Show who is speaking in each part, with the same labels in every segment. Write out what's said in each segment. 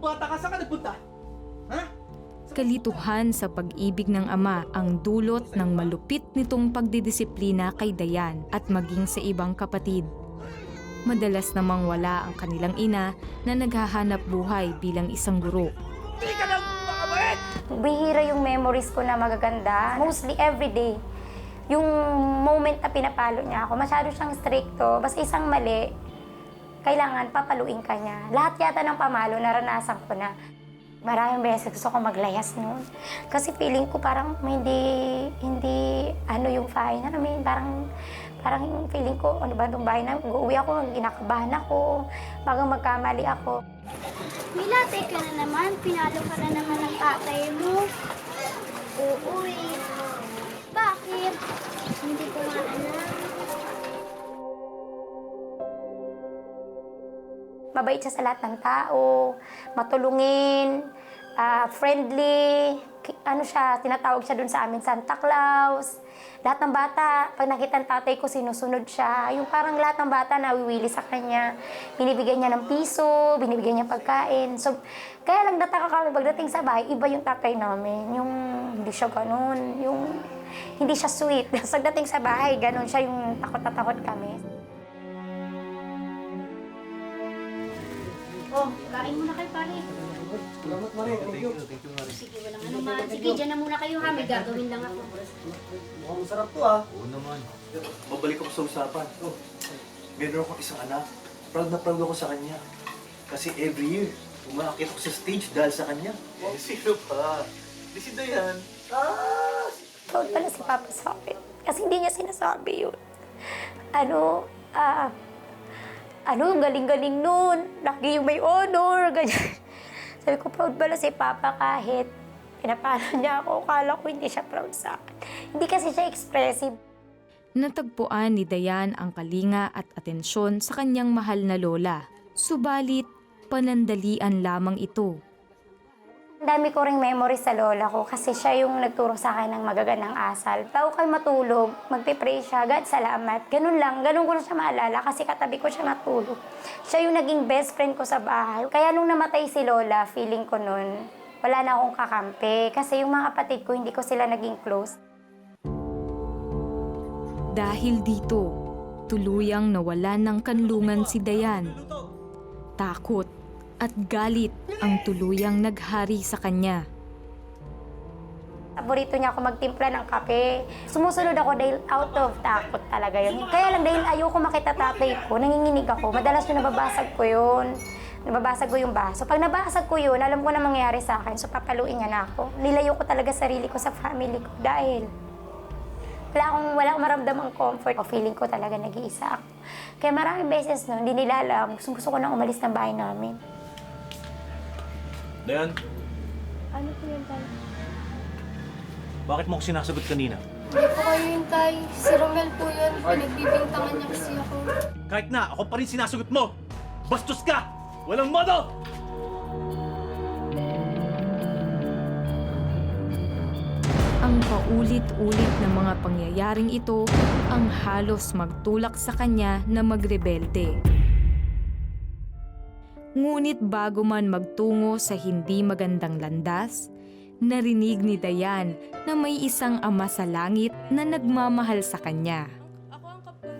Speaker 1: bata ka, saan ka nagpunta? Ha?
Speaker 2: Kalituhan sa pag-ibig ng ama ang dulot ng malupit nitong pagdidisiplina kay Dayan at maging sa ibang kapatid. Madalas namang wala ang kanilang ina na naghahanap buhay bilang isang guro.
Speaker 1: Hindi ka lang makabait!
Speaker 3: Bihira yung memories ko na magaganda. Mostly every day. Yung moment na pinapalo niya ako, masyado siyang stricto. Basta isang mali, kailangan papaluin ka niya. Lahat yata ng pamalo, naranasan ko na. Maraming beses gusto ko maglayas noon. Kasi feeling ko parang hindi, hindi, ano yung fine namin. Parang, parang yung feeling ko, ano ba itong bahay na, uuwi ako, ginakabahan ako, bagang magkamali ako.
Speaker 4: Milate ka na naman, pinalo ka na naman ng tatay mo. Eh. Bakit?
Speaker 3: Mabait siya sa lahat ng tao, matulungin, ah, friendly, ano siya, tinatawag siya dun sa amin Santa Claus. Lahat ng bata, pag nakita ng tatay ko, sinusunod siya. Yung parang lahat ng bata nawiwili sa kanya. Binibigyan niya ng piso, binibigyan niya pagkain. So, kaya lang nataka kami pagdating sa bahay, iba yung tatay namin. Yung hindi siya ganun, yung hindi siya sweet. Sa dating sa bahay, ganun siya yung takot na takot kami.
Speaker 4: Oh, kain muna kayo pare.
Speaker 1: Salamat, Mare. Thank you.
Speaker 4: Sige, walang ano man. Sige, dyan na muna kayo ha. May gagawin lang ako.
Speaker 1: Mukhang masarap to, ah.
Speaker 5: Oo naman. Babalik ako sa usapan. Oh, meron akong isang anak. Proud na proud ako sa kanya. Kasi every year, umaakit ako sa stage dahil sa kanya. Eh, sino pa? Di si Dayan. Ah!
Speaker 3: Proud pala si Papa sa akin. Kasi hindi niya sinasabi yun. Ano, ah, ano, ang galing-galing nun. Lagi yung may honor, ganyan. Sabi ko, proud pala si Papa kahit pinapalo niya ako. Kala ko hindi siya proud sa akin. Hindi kasi siya expressive.
Speaker 2: Natagpuan ni Dayan ang kalinga at atensyon sa kanyang mahal na lola. Subalit, panandalian lamang ito.
Speaker 3: Dami ko ring memories sa lola ko kasi siya yung nagturo sa akin ng magagandang asal. Bago kayo matulog, magpipray siya, God, salamat. Ganun lang, ganun ko na siya maalala kasi katabi ko siya natulog. Siya yung naging best friend ko sa bahay. Kaya nung namatay si lola, feeling ko nun, wala na akong kakampi. Kasi yung mga kapatid ko, hindi ko sila naging close.
Speaker 2: Dahil dito, tuluyang nawalan ng kanlungan si Dayan. Takot at galit ang tuluyang naghari sa kanya.
Speaker 3: Paborito niya ako magtimpla ng kape. Sumusunod ako dahil out of takot talaga yun. Kaya lang dahil ayoko makita tatay ko, nanginginig ako. Madalas yung nababasag ko yun. Nababasag ko yung baso. Pag nabasag ko yun, alam ko na mangyayari sa akin. So papaluin niya na ako. Nilayo ko talaga sarili ko sa family ko dahil wala akong, wala akong maramdamang comfort. O feeling ko talaga nag-iisa ako. Kaya maraming beses no, hindi nila alam. Gusto, gusto ko nang umalis ng bahay namin.
Speaker 5: Dayan,
Speaker 4: Ano po yan tayo?
Speaker 5: bakit mo ako sinasagot kanina?
Speaker 4: Hindi po kayo yung tay. Si Romel po yun. Pinagbibintangan niya kasi ako.
Speaker 5: Kahit na, ako pa rin sinasagot mo! Bastos ka! Walang modo!
Speaker 2: Ang paulit-ulit na mga pangyayaring ito ang halos magtulak sa kanya na magrebelde. Ngunit bago man magtungo sa hindi magandang landas, narinig ni Dayan na may isang ama sa langit na nagmamahal sa kanya.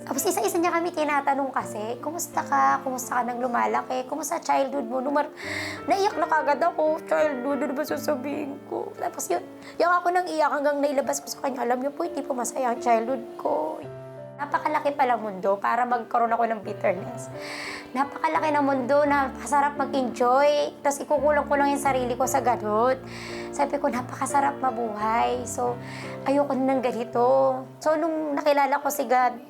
Speaker 3: Tapos isa-isa niya kami tinatanong kasi, kumusta ka? Kumusta ka nang lumalaki? Kumusta childhood mo? Numar naiyak na kagad ako. Childhood, ano ba sasabihin ko? Tapos yun, yung ako nang iyak hanggang nailabas ko sa kanya, alam niyo po, hindi po masaya ang childhood ko. Napakalaki pala mundo para magkaroon ako ng bitterness. Napakalaki ng mundo na masarap mag-enjoy. Tapos ikukulang ko lang yung sarili ko sa ganun. Sabi ko, napakasarap mabuhay. So, ayoko na ng ganito. So, nung nakilala ko si God,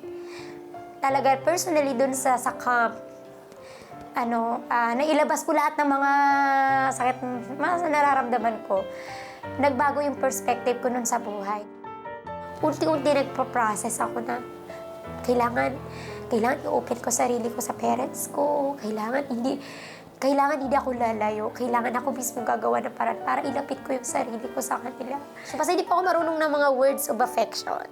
Speaker 3: talaga personally dun sa, sa camp, ano, ah, nailabas ko lahat ng mga sakit, mga nararamdaman ko. Nagbago yung perspective ko nun sa buhay. Unti-unti nagpo-process ako na kailangan, kailangan i-open ko sarili ko sa parents ko. Kailangan hindi, kailangan hindi ako lalayo. Kailangan ako mismo gagawa ng paraan para ilapit ko yung sarili ko sa kanila. So, kasi hindi pa ako marunong ng mga words of affection.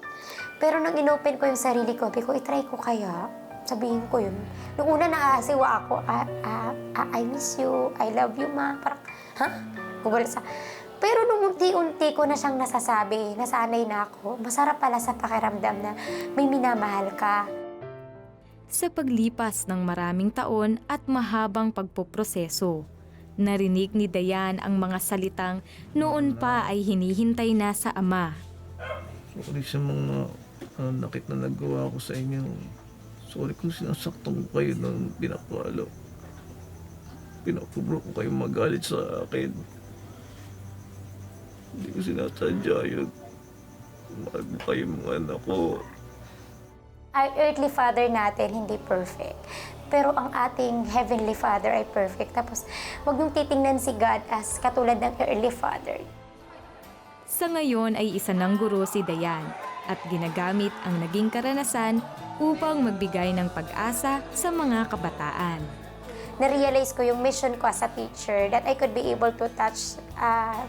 Speaker 3: Pero nang inopen ko yung sarili ko, sabi ko, itry ko kaya. sabihin ko yun. Nung una naaasiwa ako, ah, ah, ah, I miss you, I love you ma. Parang, ha? Gugulat sa... Pero nung unti-unti ko na siyang nasasabi, nasanay na ako, masarap pala sa pakiramdam na may minamahal ka.
Speaker 2: Sa paglipas ng maraming taon at mahabang pagpoproseso, narinig ni Dayan ang mga salitang noon pa ay hinihintay na sa ama.
Speaker 6: Sorry sa mga uh, nakit na nagawa ko sa inyo. Sorry kung sinasaktan ko kayo ng pinapalo. Pinapubro ko kayo magalit sa akin. Hindi ko sinasadya yun. Mahal mo kayo mga anak ko.
Speaker 3: Our earthly father natin hindi perfect. Pero ang ating heavenly father ay perfect. Tapos, wag niyong titingnan si God as katulad ng earthly father.
Speaker 2: Sa ngayon ay isa ng guro si Dayan at ginagamit ang naging karanasan upang magbigay ng pag-asa sa mga kabataan.
Speaker 3: na-realize ko yung mission ko as a teacher that I could be able to touch uh,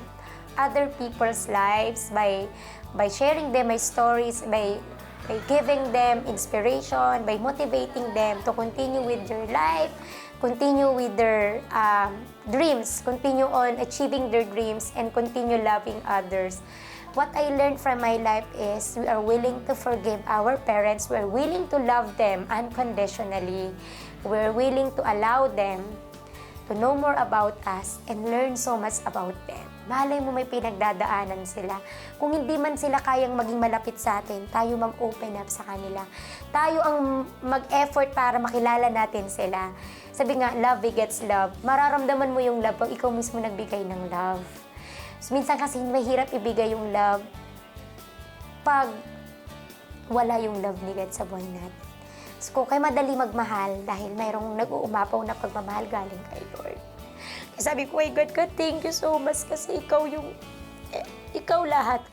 Speaker 3: other people's lives by by sharing them my stories, by by giving them inspiration, by motivating them to continue with their life, continue with their um, dreams, continue on achieving their dreams, and continue loving others. What I learned from my life is we are willing to forgive our parents, we are willing to love them unconditionally, we're willing to allow them to know more about us and learn so much about them. Malay mo may pinagdadaanan sila. Kung hindi man sila kayang maging malapit sa atin, tayo mag-open up sa kanila. Tayo ang mag-effort para makilala natin sila. Sabi nga, love begets love. Mararamdaman mo yung love pag ikaw mismo nagbigay ng love. So, minsan kasi mahirap ibigay yung love pag wala yung love ni God sa buhay natin. Kung kayo madali magmahal dahil mayroong nag-uumapaw na pagmamahal galing kay Lord. Kaya sabi ko, ay God, God, thank you so much kasi ikaw yung, eh, ikaw lahat.